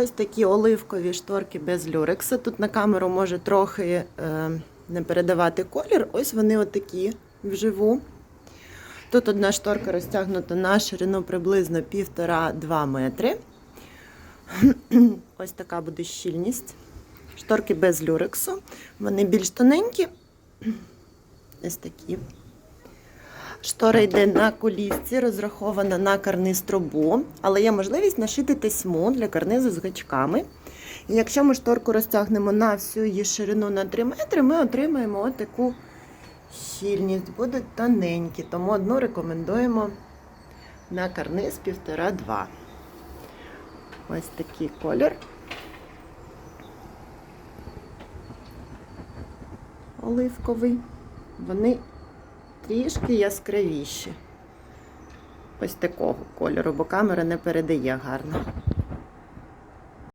Ось такі оливкові шторки без люрекса. Тут на камеру може трохи е, не передавати колір. Ось вони отакі вживу. Тут одна шторка розтягнута на ширину приблизно 1,5-2 метри. Ось така буде щільність. Шторки без люрексу. Вони більш тоненькі. Ось такі. Штора йде на колісці, розрахована на карниз трубу, але є можливість нашити тесьму для карнизу з гачками. І якщо ми шторку розтягнемо на всю її ширину на 3 метри, ми отримаємо отаку щільність. Будуть тоненькі, тому одну рекомендуємо на карниз 1,5-2. Ось такий колір. Оливковий. Вони трішки яскравіші. Ось такого кольору, бо камера не передає гарно.